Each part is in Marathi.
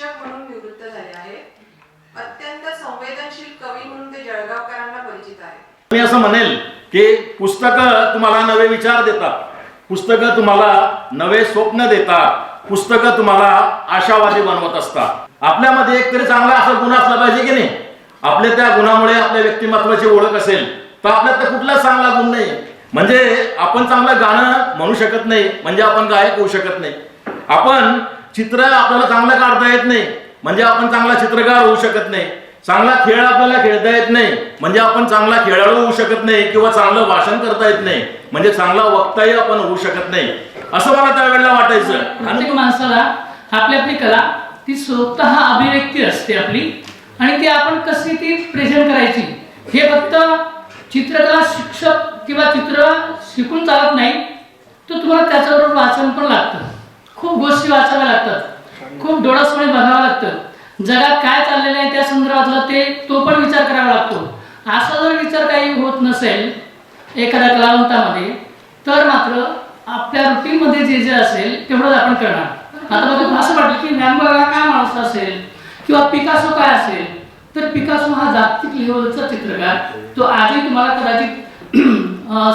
शिक्षक म्हणून निवृत्त झाले आहेत अत्यंत संवेदनशील कवी म्हणून ते जळगावकरांना परिचित आहेत मी असं म्हणेल की पुस्तकं तुम्हाला नवे विचार देतात. पुस्तकं तुम्हाला नवे स्वप्न देतात. पुस्तकं तुम्हाला आशावादी बनवत असतात. आपल्यामध्ये एक तरी चांगला असा गुण असला पाहिजे की नाही? आपल्या त्या गुणामुळे आपल्या व्यक्तिमत्वाची ओळख असेल. तर आपल्यात तर कुठलाच चांगला गुण नाही. म्हणजे आपण चांगलं गाणं म्हणू शकत नाही. म्हणजे आपण गायक होऊ शकत नाही. आपण चित्र आपल्याला चांगलं काढता येत नाही. म्हणजे आपण चांगला चित्रकार होऊ शकत नाही. चांगला खेळ आपल्याला खेळता येत नाही. म्हणजे आपण चांगला खेळाडू होऊ शकत नाही किंवा चांगलं भाषण करता येत नाही. म्हणजे चांगला वक्ताही आपण होऊ शकत नाही. असं मला त्यावेळेला वाटायचं. प्रत्येक माणसाला आपली आपली कला ती स्वतः अभिव्यक्ती असते आपली. आणि ती आपण कशी ती प्रेझेंट करायची? हे फक्त चित्रकला शिक्षक किंवा चित्र शिकून चालत नाही. तर तुम्हाला त्याच्याबरोबर वाचन पण लागतं. खूप गोष्टी वाचाव्या लागतात. खूप डोळ्यासमोर बघावं लागतं. जगात काय चाललेलं आहे त्या संदर्भातला ते तो पण विचार करावा लागतो. असा जर विचार काही होत नसेल एखाद्या कलावंतामध्ये तर मात्र आपल्या रुटीनमध्ये जे जे असेल तेवढंच आपण करणार. आता बघा असं वाटलं की मॅमबरा काय माणूस असेल किंवा पिकासो काय असेल तर पिकासो हा जागतिक लेवलचा चित्रकार. तो आजही तुम्हाला कदाचित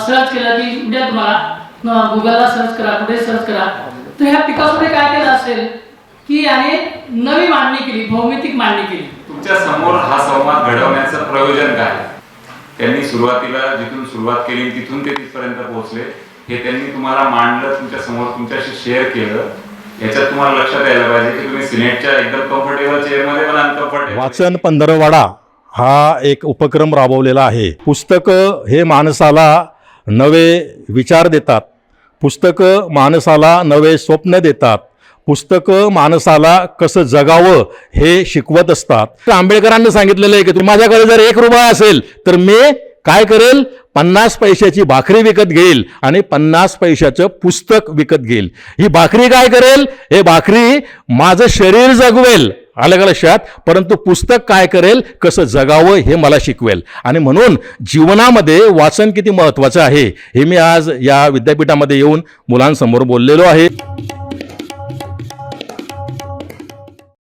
सर्च केला की उद्या तुम्हाला गुगलला सर्च करा कुठे सर्च करा. ह्या पिकासोने काय केलं असेल? की याने नवी मांडणी केली भौमितिक मांडणी केली. तुमच्यासमोर हा संवाद घडवण्याचं प्रयोजन काय? त्यांनी सुरुवातीला जिथून सुरुवात केली तिथून ते तिथपर्यंत पोहोचले. हे त्यांनी तुम्हाला मांडलं तुमच्यासमोर तुमच्याशी शेअर केलं. याच्यात तुम्हाला लक्षात यायला पाहिजे की तुम्ही सिनेटच्या एकदम कम्फर्टेबल चेअरमध्ये पण अनकम्फर्टेबल वाचन पंधरवडा हा एक उपक्रम राबवलेला आहे. पुस्तकं हे माणसाला नवे विचार देतात. पुस्तकं माणसाला नवे स्वप्न देतात. पुस्तकं माणसाला कसं जगावं हे शिकवत असतात. आंबेडकरांनी सांगितलेलं आहे की तुम्ही माझ्याकडे जर एक रुपया असेल तर मी काय करेल? पन्नास पैशाची भाकरी विकत घेईल आणि पन्नास पैशाचं पुस्तक विकत घेईल. ही भाकरी काय करेल? हे भाकरी माझं शरीर जगवेल. आलं का लक्षात? परंतु पुस्तक काय करेल? कसं जगावं हे मला शिकवेल. आणि म्हणून जीवनामध्ये वाचन किती महत्त्वाचं आहे हे मी आज या विद्यापीठामध्ये येऊन मुलांसमोर बोललेलो आहे.